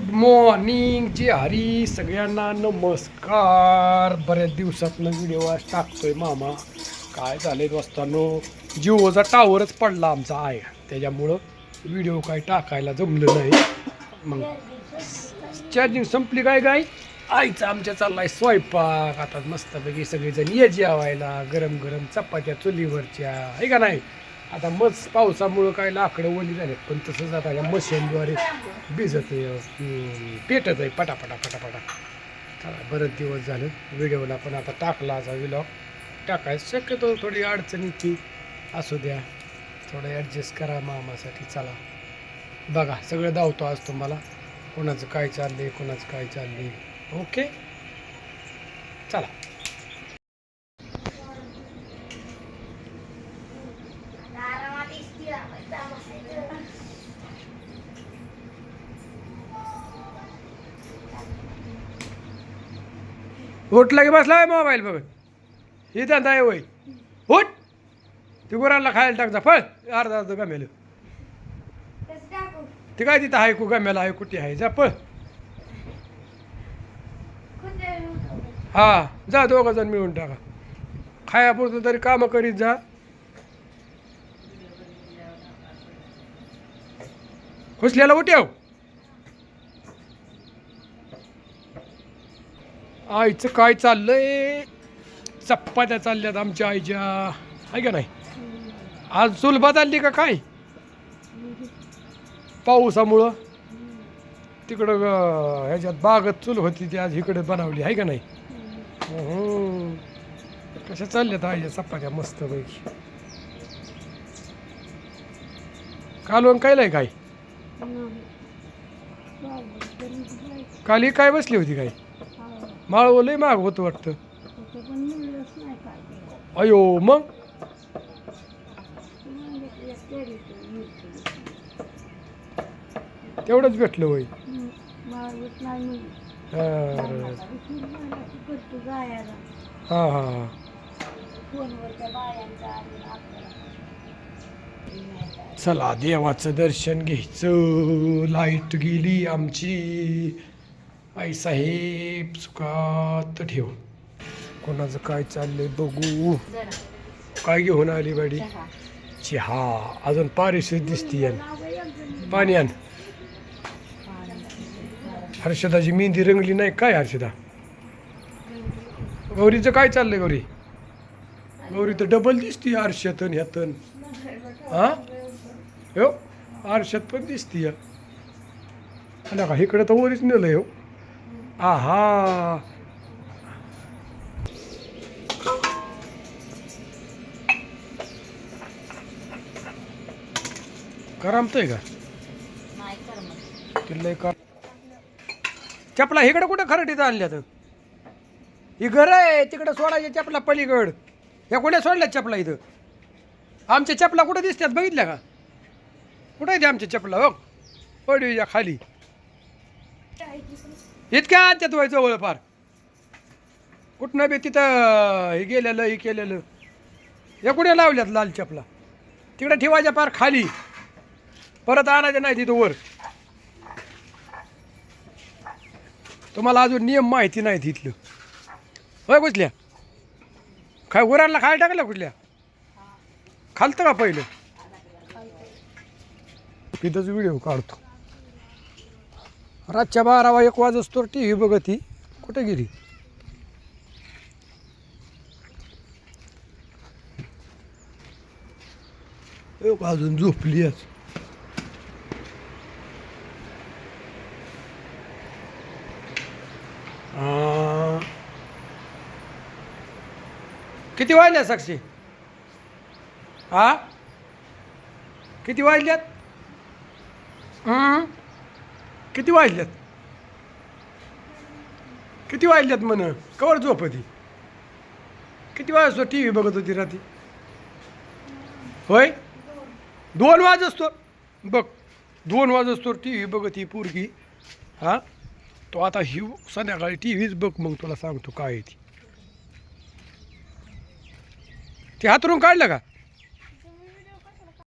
Good morning जे हरी. सगळ्यांना नमस्कार. बऱ्याच दिवसातनं व्हिडिओ आज टाकतोय मामा. काय झाले दोस्तांनो? जिओचा टावरच पडला आमचा आहे त्याच्यामुळं व्हिडिओ काय टाकायला जमलं नाही. मग चार्जिंग संपली काय काय आईचा आमच्या चाललाय स्वयंपाक. आता मस्तपैकी सगळेजण ये जेवायला. गरम गरम चपात्या चुलीवरच्या. आहे का नाही? आता मस पावसामुळं काय लाकडं ओली झालेत पण तसंच आता या मशीनद्वारे भिजत आहे, पेटत आहे पटापटा पटापटा. चला बरेच दिवस झालं व्हिडिओला पण आता टाकला असा विलॉग टाकायचं शक्यतो थोडी अडचणीची असू द्या. थोडं ॲडजस्ट करा मामासाठी चला. बघा सगळं धावतो आज तुम्हाला. कोणाचं काय चाललंय कोणाचं काय चाललंय. ओके? चला. उठला की बसला मोबाईल बघ ही धंदा आहे वय उठ. ती गुरांना खायला टाक जा फळ अर्धा अर्धा गमेल. ते काय तिथं आहे गम्याला आहे कुठे आहे जा पळ. हा जा दोघं जण मिळून टाका. खायापुरतं तरी कामं करीत जा. खुसल्याला उठ्याव आईचं काय चाललंय? चपात्या चालल्यात आमच्या आईच्या. आहे का नाही? आज चूल बदलली का काय? पावसामुळं. तिकडं ह्याच्यात बागत चूल होती ती आज इकडे बनवली. आहे का नाही. कशा चालल्यात आईच्या चपात्या मस्त पैकी कालवण कायलाय काय? काली काय बसली होती काय? माळव लय महाग होतं वाटतं. अयो मग? तेवढंच भेटलं होय. अरे. हां हां. चला देवाचं दर्शन घ्यायचं. लाइट गेली आमची. आई साहेब सुखात ठेव. कोणाचं काय चाललंय बघू. काय घेऊन आली बाडी? चहा अजून पारिसच दिसती यान. पाणी आण. हर्षदाची मेहंदी रंगली नाही. काय हर्षदा? गौरीचं काय चाललंय गौरी? गौरी तर डबल दिसती आरशातन ह्यातन. हा? हो आरशात पण दिसती या. का इकडं तर वरीच आहे हो आहा करमतंय का? तिला का चपला इकडं कुठं खरडीत आणल्या तर ही घर आहे तिकडं सोडायच्या चपला पलीकड. या कुठे सोडल्यात चपला इथं? आमच्या चपला कुठं दिसतात बघितल्या का? कुठं आहे ते आमच्या चपला हो पडूया खाली. इतक्या आणतात वय जवळ फार कुठनं बी तिथं हे गेलेलं हे केलेलं. या कुठे लावल्यात लाल चपला? तिकडे ठेवायच्या फार खाली. परत आणायचं नाही तिथं वर. तुम्हाला अजून नियम माहिती नाही तिथलं होय कुठल्या? काय गुरांना खायला टाकलं कुठल्या? खालतं का पहिलं? तिथंच व्हिडिओ काढतो. रातच्या बारावा एक वाजतो टी व्ही बघत ही कुठे गेली? एक अजून झोपली आज. किती वाजल्या साक्षी? हा किती वाजल्यात? किती वाजल्यात? किती वाजल्यात म्हण? कवर झोप होती. किती वाजतो टी व्ही बघत होती रात्री? होय? दोन वाज असतो. बघ दोन वाज असतो टी व्ही बघत ही पोरगी. हा? तो आता ही संध्याकाळी टी व्हीच बघ मग तुला सांगतो काय आहे ती. ते हातरून काढलं का?